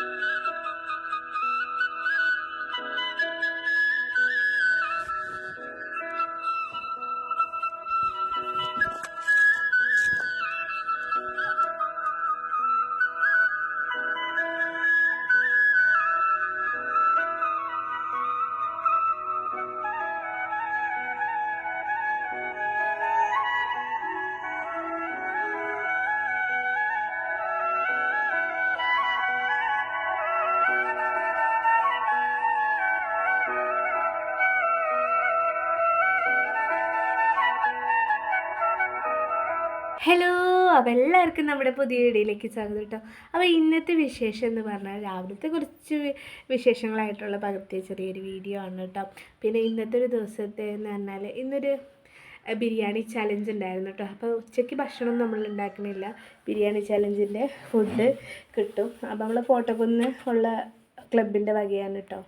Música അപ്പോൾ എല്ലാവർക്കും നമ്മുടെ പുതിയ വീഡിയോയിലേക്ക് സ്വാഗതം കേട്ടോ അപ്പോൾ ഇന്നത്തെ വിശേഷം എന്ന് പറഞ്ഞാൽ രാവിലത്തെ കുറച്ച് വിശേഷങ്ങളായിട്ടുള്ള പകർത്തിയ ചെറിയൊരു വീഡിയോ ആണ് കേട്ടോ പിന്നെ ഇന്നത്തെ ഒരു ദിവസത്തെ എന്ന് പറഞ്ഞാൽ ഇന്നൊരു ബിരിയാണി ചലഞ്ച് ഉണ്ടായിരുന്നു കേട്ടോ അപ്പോൾ ഉച്ചയ്ക്ക് ഭക്ഷണം നമ്മൾ ഉണ്ടാക്കണില്ല. ബിരിയാണി ചലഞ്ചിന്റെ ഫുഡ് കിട്ടും. അപ്പോൾ നമ്മൾ ഫോട്ടോക്കുന്ന് ഉള്ള ക്ലബിന്റെ വകയാണ് കേട്ടോ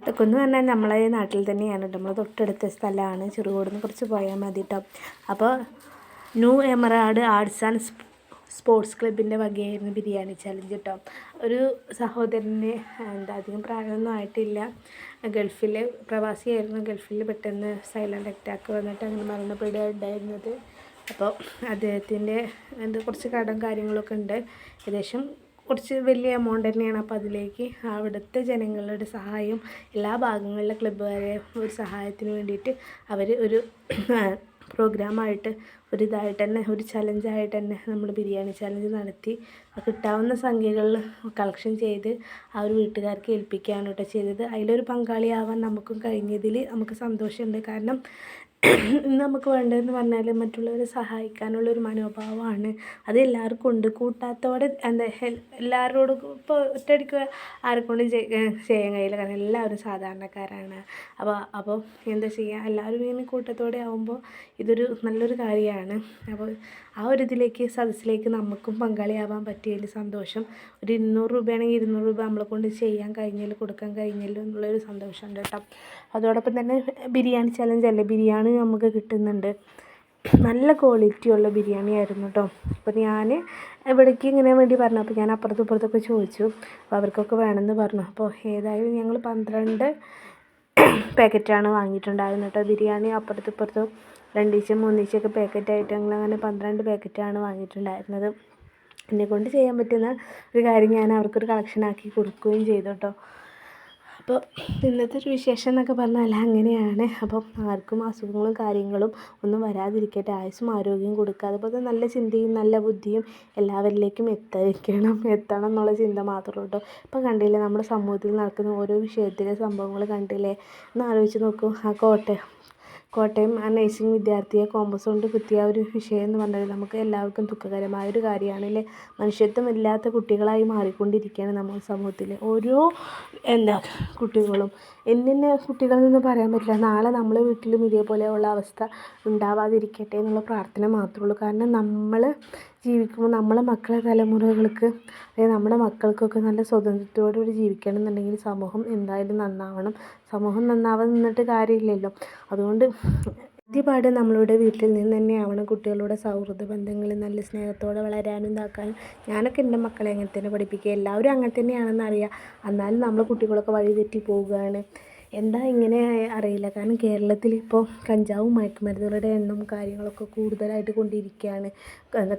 ഫോട്ടോക്കൊന്ന് പറഞ്ഞാൽ നമ്മളെ നാട്ടിൽ തന്നെയാണ് കേട്ടോ നമ്മൾ തൊട്ടടുത്ത സ്ഥലമാണ്. ചെറുകോടുന്ന് കുറച്ച് പോയാൽ മതി കേട്ടോ അപ്പോൾ new emerald arts and sports ക്ലബിന്റെ വകയായിരുന്നു ബിരിയാണി ചലഞ്ച് കേട്ടോ ഒരു സഹോദരന് എന്താ അധികം പ്രായമൊന്നും ആയിട്ടില്ല. ഗൾഫിൽ പ്രവാസിയായിരുന്നു. ഗൾഫിൽ പെട്ടെന്ന് സൈലന്റ് അറ്റാക്ക് വന്നിട്ട് അങ്ങനെ മരണപ്പെടുക ഉണ്ടായിരുന്നത്. അപ്പോൾ അദ്ദേഹത്തിന്റെ എന്താ കുറച്ച് കടം കാര്യങ്ങളൊക്കെ ഉണ്ട്. ഏകദേശം കുറച്ച് വലിയ എമൗണ്ട് തന്നെയാണ് അപ്പോൾ അതിലേക്ക് അവിടുത്തെ ജനങ്ങളുടെ സഹായം എല്ലാ ഭാഗങ്ങളിലെ ക്ലബ്ബുകാരെ ഒരു സഹായത്തിന് വേണ്ടിയിട്ട് അവർ ഒരു പ്രോഗ്രാമായിട്ട് ഒരു ഇതായിട്ട് തന്നെ ഒരു ചലഞ്ചായിട്ട് തന്നെ നമ്മൾ ബിരിയാണി ചലഞ്ച് നടത്തി. കിട്ടാവുന്ന സംഖ്യകളിൽ കളക്ഷൻ ചെയ്ത് ആ ഒരു വീട്ടുകാർക്ക് ഏൽപ്പിക്കുകയാണ് കേട്ടോ ചെയ്തത്. അതിലൊരു പങ്കാളിയാവാൻ നമുക്കും കഴിഞ്ഞതിൽ നമുക്ക് സന്തോഷമുണ്ട് കാരണം നമുക്ക് വേണ്ടതെന്ന് പറഞ്ഞാൽ മറ്റുള്ളവരെ സഹായിക്കാനുള്ള ഒരു മനോഭാവമാണ്. അത് എല്ലാവർക്കും ഉണ്ട്. കൂട്ടാത്തോടെ എന്താ എല്ലാവരോടും ഇപ്പോൾ ഒറ്റയടിക്ക് ആരെക്കൊണ്ടും ചെയ്യാൻ കഴിയില്ല. കാരണം എല്ലാവരും സാധാരണക്കാരാണ്. അപ്പോൾ അപ്പോൾ എന്താ ചെയ്യുക എല്ലാവരും ഇങ്ങനെ കൂട്ടത്തോടെ ആകുമ്പോൾ ഇതൊരു നല്ലൊരു കാര്യമാണ്. അപ്പോൾ ആ ഒരു ഇതിലേക്ക് സദസ്സിലേക്ക് നമുക്കും പങ്കാളിയാവാൻ പറ്റിയതിൽ സന്തോഷം. ഒരു ഇരുന്നൂറ് രൂപയാണെങ്കിൽ ഇരുന്നൂറ് രൂപ നമ്മളെ കൊണ്ട് ചെയ്യാൻ കഴിഞ്ഞതിൽ കൊടുക്കാൻ കഴിഞ്ഞല്ലോ എന്നുള്ളൊരു സന്തോഷമുണ്ട് കേട്ടോ. അതോടൊപ്പം തന്നെ ബിരിയാണി ചലഞ്ച് അല്ലേ? ബിരിയാണി നമുക്ക് കിട്ടുന്നുണ്ട്. നല്ല ക്വാളിറ്റിയുള്ള ബിരിയാണി ആയിരുന്നു കേട്ടോ അപ്പോൾ ഞാൻ ഇവിടേക്ക് ഇങ്ങനെ വേണ്ടി പറഞ്ഞു. അപ്പോൾ ഞാൻ അപ്പുറത്തും ഇപ്പുറത്തൊക്കെ ചോദിച്ചു. അപ്പോൾ അവർക്കൊക്കെ വേണമെന്ന് പറഞ്ഞു. അപ്പോൾ ഏതായാലും ഞങ്ങൾ പന്ത്രണ്ട് പാക്കറ്റാണ് വാങ്ങിയിട്ടുണ്ടായിരുന്നത് കേട്ടോ ബിരിയാണി അപ്പുറത്തും ഇപ്പുറത്തും രണ്ടീച്ചും മൂന്നീച്ചൊക്കെ പാക്കറ്റായിട്ട് ഞങ്ങൾ അങ്ങനെ പന്ത്രണ്ട് പാക്കറ്റാണ് വാങ്ങിയിട്ടുണ്ടായിരുന്നത്. എന്നെ കൊണ്ട് ചെയ്യാൻ പറ്റുന്ന ഒരു കാര്യം ഞാൻ അവർക്കൊരു കളക്ഷനാക്കി കൊടുക്കുകയും ചെയ്തു കേട്ടോ അപ്പോൾ ഇന്നത്തെ ഒരു വിശേഷം എന്നൊക്കെ പറഞ്ഞാൽ അങ്ങനെയാണ്. അപ്പം ആർക്കും അസുഖങ്ങളും കാര്യങ്ങളും ഒന്നും വരാതിരിക്കട്ടെ. ആയുസ്സും ആരോഗ്യവും കൊടുക്കുക അതുപോലെ നല്ല ചിന്തയും നല്ല ബുദ്ധിയും എല്ലാവരിലേക്കും എത്തിക്കണം എത്തണം എന്നുള്ള ചിന്ത മാത്രമേ ഉള്ളൂ. ഇപ്പം കണ്ടില്ലേ നമ്മുടെ സമൂഹത്തിൽ നടക്കുന്ന ഓരോ വിഷയത്തിലെ സംഭവങ്ങൾ കണ്ടില്ലേ? ഒന്ന് ആലോചിച്ച് നോക്കൂ. ആ കോട്ടയം കോട്ടയം ആ നഴ്സിംഗ് വിദ്യാർത്ഥിയെ കോമ്പസ് കൊണ്ട് കുത്തിയ ഒരു വിഷയം എന്ന് പറഞ്ഞാൽ നമുക്ക് എല്ലാവർക്കും ദുഃഖകരമായ ഒരു കാര്യമാണ് അല്ലേ മനുഷ്യത്വം ഇല്ലാത്ത കുട്ടികളായി മാറിക്കൊണ്ടിരിക്കുകയാണ് നമ്മുടെ സമൂഹത്തിൽ. ഓരോ എന്താ കുട്ടികളും. എന്നിന്ന കുട്ടികളെന്നൊന്നും പറയാൻ പറ്റില്ല. നാളെ നമ്മളെ വീട്ടിലും ഇതേപോലെയുള്ള അവസ്ഥ ഉണ്ടാവാതിരിക്കട്ടെ എന്നുള്ള പ്രാർത്ഥന മാത്രമേ ഉള്ളൂ. കാരണം നമ്മൾ ജീവിക്കുമ്പോൾ നമ്മളെ മക്കളെ തലമുറകൾക്ക് അല്ലെങ്കിൽ നമ്മുടെ മക്കൾക്കൊക്കെ നല്ല സ്വതന്ത്രത്തോടുകൂടി ജീവിക്കണം എന്നുണ്ടെങ്കിൽ സമൂഹം എന്തായാലും നന്നാവണം. സമൂഹം നന്നാവാൻ നിന്നിട്ട് കാര്യമില്ലല്ലോ. അതുകൊണ്ട് ആദ്യപാട് നമ്മളുടെ വീട്ടിൽ നിന്ന് തന്നെ ആവണം കുട്ടികളുടെ സൗഹൃദ ബന്ധങ്ങൾ നല്ല സ്നേഹത്തോടെ വളരാനും ഇതാക്കാനും. ഞാനൊക്കെ എന്റെ മക്കളെ അങ്ങനെ തന്നെ പഠിപ്പിക്കുക. എല്ലാവരും അങ്ങനെ തന്നെയാണെന്ന് അറിയാം എന്നാലും നമ്മൾ കുട്ടികളൊക്കെ വഴി തെറ്റി പോവുകയാണ്. എന്താ ഇങ്ങനെ അറിയില്ല. കാരണം കേരളത്തിൽ ഇപ്പോൾ കഞ്ചാവും മയക്കുമരുന്നുകളുടെ എണ്ണം കാര്യങ്ങളൊക്കെ കൂടുതലായിട്ട് കൊണ്ടിരിക്കുകയാണ്.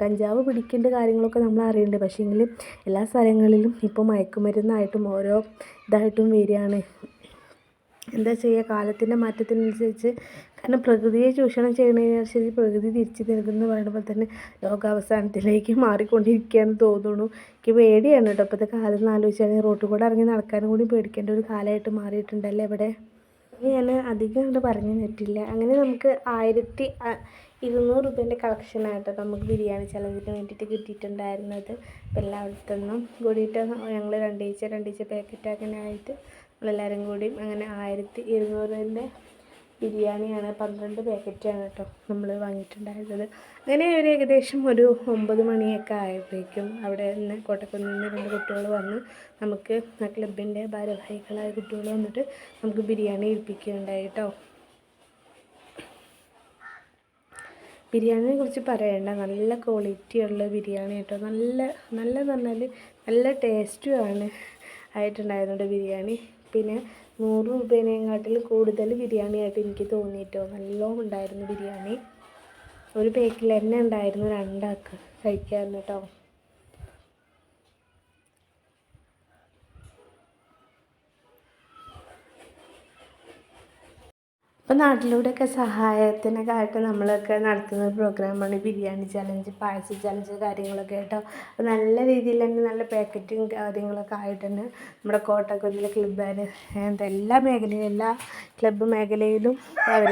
കഞ്ചാവ് പിടിക്കേണ്ട കാര്യങ്ങളൊക്കെ നമ്മൾ അറിയുന്നുണ്ട്. പക്ഷേങ്കിൽ എല്ലാ സ്ഥലങ്ങളിലും ഇപ്പോൾ മയക്കുമരുന്നായിട്ടും ഓരോ ഇതായിട്ടും വരികയാണ്. എന്താ ചെയ്യുക? കാലത്തിന്റെ മാറ്റത്തിനനുസരിച്ച്. കാരണം പ്രകൃതിയെ ചൂഷണം ചെയ്യുന്നതിനനുസരിച്ച് പ്രകൃതി തിരിച്ചു നൽകുന്നു പറയുമ്പോൾ തന്നെ ലോകാവസാനത്തിലേക്ക് മാറിക്കൊണ്ടിരിക്കുകയെന്ന് തോന്നുന്നു. എനിക്ക് പേടിയാണ് കേട്ടോ. ഇപ്പോഴത്തെ കാലം എന്ന് ആലോചിച്ചാൽ റോട്ടിൽ കൂടെ ഇറങ്ങി നടക്കാനും കൂടി പേടിക്കേണ്ട ഒരു കാലമായിട്ട് മാറിയിട്ടുണ്ടല്ലേ ഇവിടെ? ഞാൻ അധികം ഇവിടെ പറഞ്ഞു പറ്റില്ല അങ്ങനെ നമുക്ക് ആയിരത്തി ഇരുന്നൂറ് രൂപേന്റെ കളക്ഷനായിട്ട് നമുക്ക് ബിരിയാണി ചലഞ്ചിന് വേണ്ടിയിട്ട് കിട്ടിയിട്ടുണ്ടായിരുന്നത്. അപ്പോൾ എല്ലായിടത്തുനിന്നും കൂടിയിട്ട് ഞങ്ങൾ രണ്ടീച്ച രണ്ടീച്ച പാക്കറ്റ് അങ്ങനെ ആയിട്ട് നമ്മളെല്ലാവരും കൂടി അങ്ങനെ ആയിരത്തി ഇരുന്നൂറിന്റെ ബിരിയാണിയാണ് പന്ത്രണ്ട് പാക്കറ്റാണ് കേട്ടോ നമ്മൾ വാങ്ങിയിട്ടുണ്ടായിരുന്നത്. അങ്ങനെ ഒരു ഏകദേശം ഒരു ഒമ്പത് മണിയൊക്കെ ആയപ്പോഴേക്കും അവിടെ നിന്ന് കോട്ടക്കുന്നിൽ നിന്ന് രണ്ട് കുട്ടികൾ വന്ന് നമുക്ക് ആ ക്ലബിന്റെ ഭാരവാഹികളായ കുട്ടികൾ വന്നിട്ട് നമുക്ക് ബിരിയാണി ഏൽപ്പിക്കുകയുണ്ടായി കേട്ടോ. ബിരിയാണിയെ കുറിച്ച് പറയണ്ട. നല്ല ക്വാളിറ്റിയുള്ള ബിരിയാണി കേട്ടോ. നല്ല നല്ല പറഞ്ഞാൽ നല്ല ടേസ്റ്റുമാണ് ആയിട്ടുണ്ടായിരുന്നുണ്ട് ബിരിയാണി. പിന്നെ നൂറ് രൂപേനെക്കാട്ടിൽ കൂടുതൽ ബിരിയാണി ആയിട്ട് എനിക്ക് തോന്നിയിട്ടോ. നല്ലോണം ഉണ്ടായിരുന്നു ബിരിയാണി. ഒരു പേക്കിൽ തന്നെ ഉണ്ടായിരുന്നു രണ്ടാൾക്ക് കഴിക്കാൻ കേട്ടോ. ഇപ്പോൾ നാട്ടിലൂടെയൊക്കെ സഹായത്തിനൊക്കെ ആയിട്ട് നമ്മളൊക്കെ നടത്തുന്ന ഒരു പ്രോഗ്രാമാണ് ബിരിയാണി ചലഞ്ച് പായസ ചലഞ്ച് കാര്യങ്ങളൊക്കെ ആയിട്ടോ അപ്പോൾ നല്ല രീതിയിൽ തന്നെ നല്ല പാക്കറ്റും കാര്യങ്ങളൊക്കെ ആയിട്ട് തന്നെ നമ്മുടെ കോട്ടക്കുന്നിലെ ക്ലബ്ബുകാർ എന്താ എല്ലാ മേഖലയിലും എല്ലാ ക്ലബ്ബ് മേഖലയിലും അവർ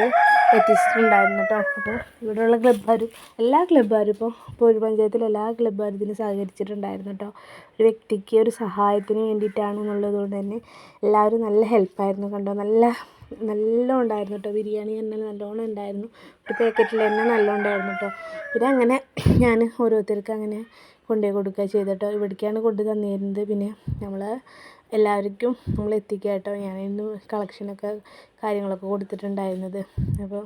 എത്തിച്ചിട്ടുണ്ടായിരുന്നു കേട്ടോ. അപ്പോൾ ഇവിടെയുള്ള ക്ലബ്ബുകാരും എല്ലാ ക്ലബ്ബുകാരും ഇപ്പോൾ ഇപ്പോൾ പഞ്ചായത്തിലെ എല്ലാ ക്ലബ്ബുകാരും ഇതിന് സഹകരിച്ചിട്ടുണ്ടായിരുന്നു കേട്ടോ. ഒരു വ്യക്തിക്ക് ഒരു സഹായത്തിന് വേണ്ടിയിട്ടാണെന്നുള്ളത് കൊണ്ട് തന്നെ എല്ലാവരും നല്ല ഹെൽപ്പായിരുന്നു കണ്ടോ. നല്ല നല്ലോണം ഉണ്ടായിരുന്നു കേട്ടോ ബിരിയാണി തന്നെ നല്ലോണം ഉണ്ടായിരുന്നു. ഒരു പാക്കറ്റിൽ തന്നെ നല്ലോണം ഉണ്ടായിരുന്നു കേട്ടോ പിന്നെ അങ്ങനെ ഞാൻ ഓരോരുത്തർക്ക് അങ്ങനെ കൊണ്ടുപോയി കൊടുക്കുക ചെയ്തിട്ടോ ഇവിടേക്കാണ് കൊണ്ടു തന്നിരുന്നത്. പിന്നെ നമ്മൾ എല്ലാവർക്കും നമ്മൾ എത്തിക്കുക കേട്ടോ ഞാനിന്ന് കളക്ഷനൊക്കെ കാര്യങ്ങളൊക്കെ കൊടുത്തിട്ടുണ്ടായിരുന്നത്. അപ്പോൾ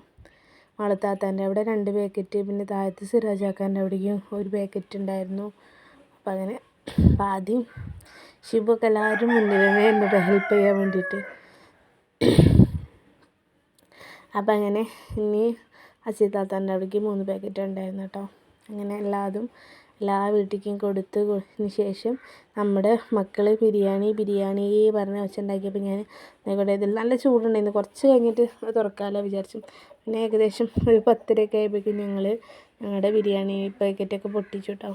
മാളത്താത്താന്റെ അവിടെ രണ്ട് പാക്കറ്റ് പിന്നെ താഴത്ത് സിറാജാക്കാന്റെ അവിടേക്കും ഒരു പാക്കറ്റ് ഉണ്ടായിരുന്നു. അപ്പം അങ്ങനെ അപ്പം ആദ്യം ഷിബൊക്കെ എല്ലാവരും എന്നോട് ഹെൽപ്പ് ചെയ്യാൻ വേണ്ടിയിട്ട് അപ്പം അങ്ങനെ ഇനി അസീതാത്താന്റെ അവിടേക്ക് മൂന്ന് പാക്കറ്റ് ഉണ്ടായിരുന്നു കേട്ടോ. അങ്ങനെ എല്ലാതും എല്ലാ വീട്ടിലേക്കും കൊടുത്തതിന് ശേഷം നമ്മുടെ മക്കൾ ബിരിയാണി ബിരിയാണി പറഞ്ഞ് വെച്ചുണ്ടാക്കിയപ്പോൾ ഞാൻ നിങ്ങളുടെ ഇതിൽ നല്ല ചൂടുണ്ടായിരുന്നു. കുറച്ച് കഴിഞ്ഞിട്ട് തുറക്കാമല്ലോ വിചാരിച്ചു. പിന്നെ ഏകദേശം ഒരു പത്തരയൊക്കെ ആയപ്പോഴേക്കും ഞങ്ങൾ ഞങ്ങളുടെ ബിരിയാണി പാക്കറ്റൊക്കെ പൊട്ടിച്ചു കേട്ടോ.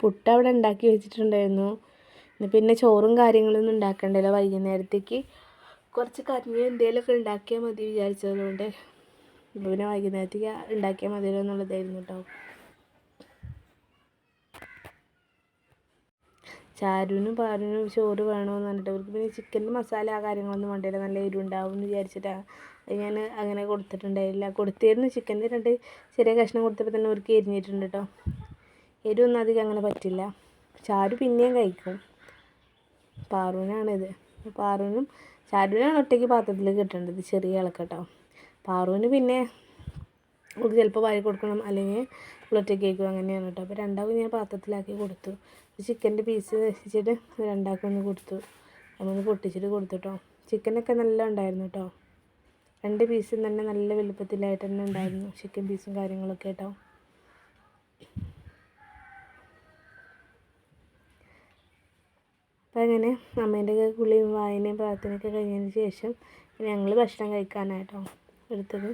പുട്ട് അവിടെ ഉണ്ടാക്കി വെച്ചിട്ടുണ്ടായിരുന്നു. പിന്നെ ചോറും കാര്യങ്ങളൊന്നും ഉണ്ടാക്കണ്ടല്ലോ വൈകുന്നേരത്തേക്ക്. കുറച്ച് കഞ്ഞി എന്തെങ്കിലുമൊക്കെ ഉണ്ടാക്കിയാൽ മതി വിചാരിച്ചതുകൊണ്ട്. പിന്നെ വൈകുന്നേരത്തേക്ക് ഉണ്ടാക്കിയാൽ മതിയല്ലോ എന്നുള്ളതായിരുന്നു കേട്ടോ ചാരുവിനും പാരുവിനും ചോറ് വേണമെന്ന് പറഞ്ഞിട്ട് അവർക്ക് പിന്നെ ചിക്കന്റെ മസാല ആ കാര്യങ്ങളൊന്നും വേണ്ടില്ല. നല്ല എരിവുണ്ടാവും എന്ന് വിചാരിച്ചിട്ടാണ് ഞാൻ അങ്ങനെ കൊടുത്തിട്ടുണ്ടായില്ല കൊടുത്തിരുന്നു ചിക്കന്റെ രണ്ട് ചെറിയ കഷ്ണം കൊടുത്തപ്പോൾ തന്നെ അവർക്ക് എരിഞ്ഞിട്ടുണ്ട് കേട്ടോ എരിവൊന്നും അധികം അങ്ങനെ പറ്റില്ല. ചാരു പിന്നെയും കഴിക്കും. പാറുവിനാണിത്. പാറുവിനും ചാരുവിനാണ് ഒറ്റയ്ക്ക് പാത്രത്തിൽ കിട്ടേണ്ടത്. ചെറിയ ഇളക്കട്ടോ കേട്ടോ പാറുവിന് പിന്നെ നമുക്ക് ചിലപ്പോൾ വാരി കൊടുക്കണം. അല്ലെങ്കിൽ ഒറ്റയ്ക്ക് കേൾക്കും അങ്ങനെയാണ് കേട്ടോ. അപ്പോൾ രണ്ടാൾക്കും ഞാൻ പാത്രത്തിലാക്കി കൊടുത്തു. ചിക്കന്റെ പീസ് വെച്ചിട്ട് രണ്ടാൾക്കും ഒന്ന് കൊടുത്തു. അതൊന്ന് പൊട്ടിച്ചിട്ട് കൊടുത്തു കേട്ടോ. ചിക്കനൊക്കെ നല്ല ഉണ്ടായിരുന്നു കേട്ടോ. രണ്ട് പീസും തന്നെ നല്ല വലുപ്പത്തിലായിട്ട് തന്നെ ഉണ്ടായിരുന്നു. ചിക്കൻ പീസും കാര്യങ്ങളൊക്കെ കേട്ടോ. അപ്പോൾ അങ്ങനെ അമ്മേന്റെ കുളിയും വായനയും പ്രാർത്ഥനയൊക്കെ കഴിഞ്ഞതിന് ശേഷം ഞങ്ങൾ ഭക്ഷണം കഴിക്കാനായിട്ടോ എടുത്തത്.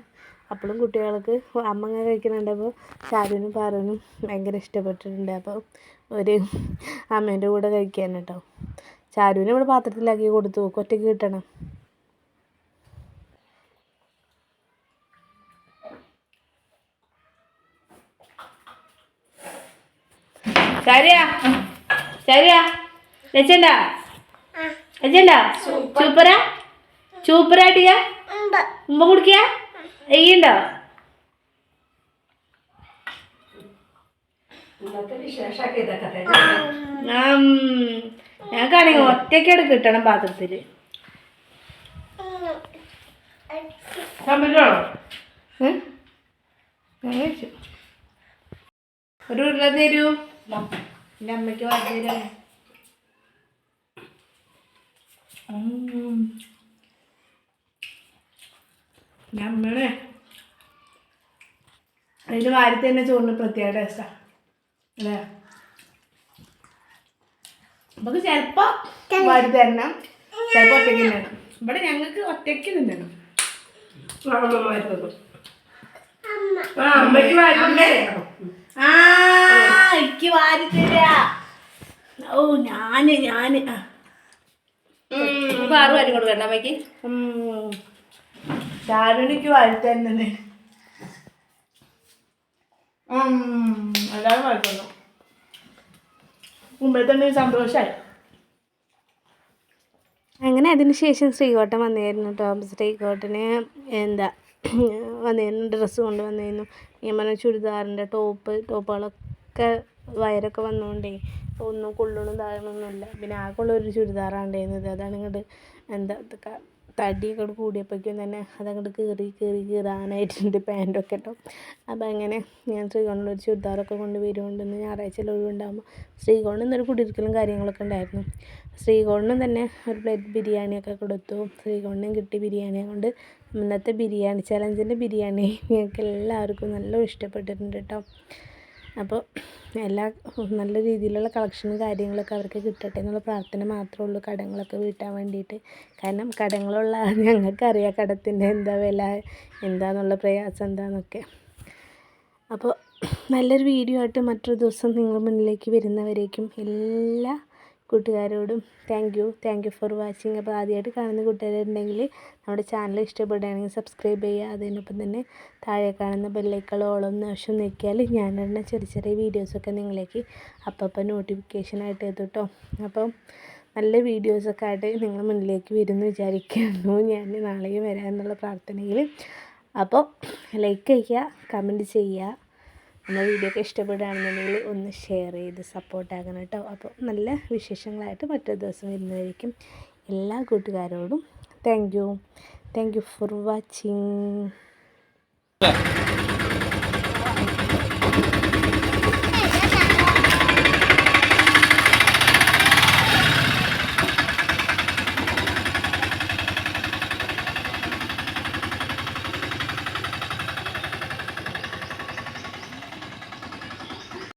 അപ്പോഴും കുട്ടികൾക്ക് അമ്മ അങ്ങനെ കഴിക്കുന്നുണ്ടപ്പോൾ ചാരുവിനും പാറുവിനും ഭയങ്കര ഇഷ്ടപ്പെട്ടിട്ടുണ്ട്. അപ്പോൾ ഒരു അമ്മേന്റെ കൂടെ കഴിക്കാൻ കേട്ടോ. ചാരുവിനെ ഇവിടെ പാത്രത്തിലാക്കി കൊടുത്തു. ഒറ്റയ്ക്ക് കിട്ടണം. ശരിയാ ശരിയാ രച്ചണ്ട രച്ചണ്ട സൂപ്പറാ സൂപ്പറായിട്ടിയ ഉമ്മ കുടിക്കുക? എയ്യുണ്ടോ ഞങ്ങൾക്കാണെങ്കിൽ ഒറ്റയ്ക്കോട് കിട്ടണം പാത്രത്തിൽ ഒരു ഉരുള തരൂ. എന്റെ അമ്മയ്ക്ക് പറഞ്ഞു തരാം നമ്മളെ അതിന് വാരത്തെ തന്നെ ചോറിന് പ്രത്യേക ടേസ്റ്റാണ് അല്ലേ? നമുക്ക് ചിലപ്പോൾ വാരി തരണം. ചിലപ്പോൾ ഒറ്റയ്ക്ക് തിന്നണം. ഇവിടെ ഞങ്ങൾക്ക് ഒറ്റയ്ക്ക് തിന്നണം. അമ്മയ്ക്ക് വാരി തരാ. ഓ ഞാൻ ഞാൻ. ആറ് വരും കൊണ്ട് വരണം അമ്മയ്ക്ക്. ചാരുണിക്ക് വാരി തന്നെ എല്ലാവരും വായിക്കുന്നു. മുമ്പേ തന്നെ സന്തോഷമായി അങ്ങനെ അതിന് ശേഷം ശ്രീകോട്ടൻ വന്നായിരുന്നു കേട്ടോ. ശ്രീകോട്ടന് എന്താ വന്നിരുന്നു ഡ്രസ്സ് കൊണ്ട് വന്നിരുന്നു ഞാൻ പറഞ്ഞ ചുരിദാറിന്റെ ടോപ്പ് ടോപ്പുകളൊക്കെ വയറൊക്കെ വന്നുകൊണ്ടേ ഒന്നും കൊള്ളണം താഴണമൊന്നുമില്ല പിന്നെ ആകെയുള്ള ഒരു ചുരിദാറാണ് ഉണ്ടായിരുന്നത്. അതാണ് ഇങ്ങോട്ട് എന്താ തടിയൊക്കെ കൂടിയപ്പോഴേക്കും തന്നെ അതങ്ങോട്ട് കീറി കീറി കീറാനായിട്ടുണ്ട് പാന്റൊക്കെ കേട്ടോ അപ്പോൾ അങ്ങനെ ഞാൻ ശ്രീകോണിൽ ഒരു ചുരിദാറൊക്കെ കൊണ്ട് വരുന്നുണ്ടെന്ന് ഞായറാഴ്ച ഒഴിവുണ്ടാകുമ്പോൾ ശ്രീകോണിൽ നിന്നൊരു കുടിയിരിക്കലും കാര്യങ്ങളൊക്കെ ഉണ്ടായിരുന്നു. ശ്രീകോണിനും തന്നെ ഒരു പ്ലേറ്റ് ബിരിയാണിയൊക്കെ കൊടുത്തു. ശ്രീകോണിനും കിട്ടി ബിരിയാണിയെ കൊണ്ട് ഇന്നത്തെ ബിരിയാണി ചലഞ്ചിന്റെ ബിരിയാണി ഞങ്ങൾക്ക് എല്ലാവർക്കും നല്ല ഇഷ്ടപ്പെട്ടിട്ടുണ്ട് കേട്ടോ. അപ്പോൾ എല്ലാ നല്ല രീതിയിലുള്ള കളക്ഷനും കാര്യങ്ങളൊക്കെ അവർക്ക് കിട്ടട്ടെ എന്നുള്ള പ്രാർത്ഥന മാത്രമേ ഉള്ളൂ. കടങ്ങളൊക്കെ വീട്ടാൻ വേണ്ടിയിട്ട്. കാരണം കടങ്ങളുള്ള ഞങ്ങൾക്കറിയാം കടത്തിന്റെ എന്താ വില എന്താന്നുള്ള പ്രയാസം എന്താണെന്നൊക്കെ അപ്പോൾ നല്ലൊരു വീഡിയോ ആയിട്ട് മറ്റൊരു ദിവസം നിങ്ങളുടെ മുന്നിലേക്ക് വരുന്നവരേക്കും എല്ലാ കൂട്ടുകാരോടും thank you thank you for watching അപ്പോൾ ആദ്യമായിട്ട് കാണുന്ന കൂട്ടുകാരുണ്ടെങ്കിൽ നമ്മുടെ ചാനൽ ഇഷ്ടപ്പെടുകയാണെങ്കിൽ സബ്സ്ക്രൈബ് ചെയ്യുക. അതിനൊപ്പം തന്നെ താഴെ കാണുന്ന ബെല്ലൈക്കൾ ഓളം ആവശ്യം നോക്കിയാൽ ഞാനിടുന്ന ചെറിയ ചെറിയ വീഡിയോസൊക്കെ നിങ്ങളേക്ക് അപ്പം നോട്ടിഫിക്കേഷനായിട്ട് എത്തും കേട്ടോ അപ്പം നല്ല വീഡിയോസൊക്കെ ആയിട്ട് നിങ്ങൾ മുന്നിലേക്ക് വരുമെന്ന് വിചാരിക്കുന്നു. ഞാൻ നാളെയും വരാമെന്നുള്ള പ്രാർത്ഥനയിൽ. അപ്പോൾ ലൈക്ക് ചെയ്യുക കമന്റ് ചെയ്യുക. നമ്മുടെ വീഡിയോ ഒക്കെ ഇഷ്ടപ്പെടുകയാണെന്നുണ്ടെങ്കിൽ ഒന്ന് ഷെയർ ചെയ്ത് സപ്പോർട്ടാക്കണം കേട്ടോ. അപ്പോൾ നല്ല വിശേഷങ്ങളായിട്ട് മറ്റൊരു ദിവസം വരുന്നതായിരിക്കും. എല്ലാ കൂട്ടുകാരോടും thank you thank you for watching